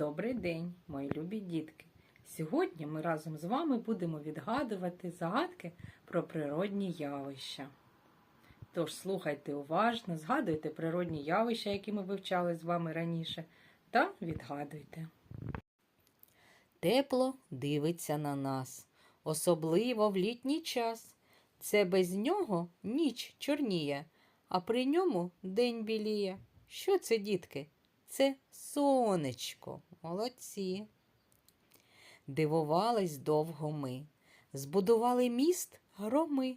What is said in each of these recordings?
Добрий день, мої любі дітки! Сьогодні ми разом з вами будемо відгадувати загадки про природні явища. Тож слухайте уважно, згадуйте природні явища, які ми вивчали з вами раніше, та відгадуйте. Тепло дивиться на нас, особливо в літній час. Це без нього ніч чорніє, а при ньому день біліє. Що це, дітки? Це сонечко. Молодці. Дивувались довго ми. Збудували міст громи,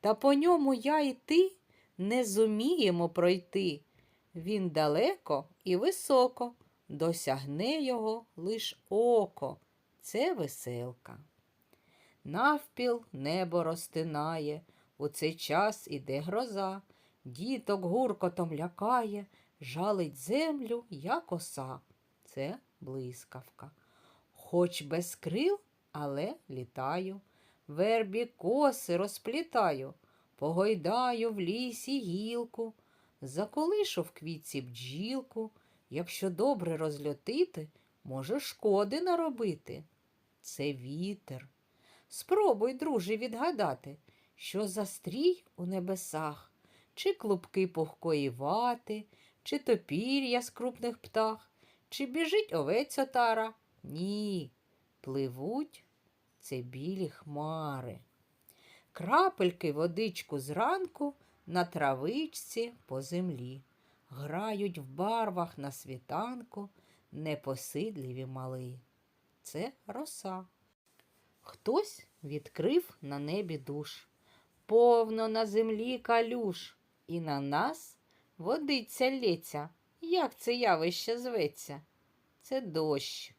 та по ньому я і ти не зуміємо пройти. Він далеко і високо, досягне його лиш око. Це веселка. Навпіл небо розтинає, у цей час іде гроза, діток гуркотом лякає, жалить землю, як оса. Це блискавка. Хоч без крил, але літаю, вербі коси розплітаю, погойдаю в лісі гілку, заколишу в квітці бджілку. Якщо добре розльотити, може шкоди наробити. Це вітер. Спробуй, друже, відгадати, що за стрій у небесах, чи клубки пухкої вати, чи то пір'я з крупних птах, чи біжить овець отара? Ні, пливуть це білі хмари. Крапельки водичку зранку на травичці по землі. Грають в барвах на світанку непосидливі мали. Це роса. Хтось відкрив на небі душ, повно на землі калюш, і на нас водиться лється. Як це явище зветься? Це дощ.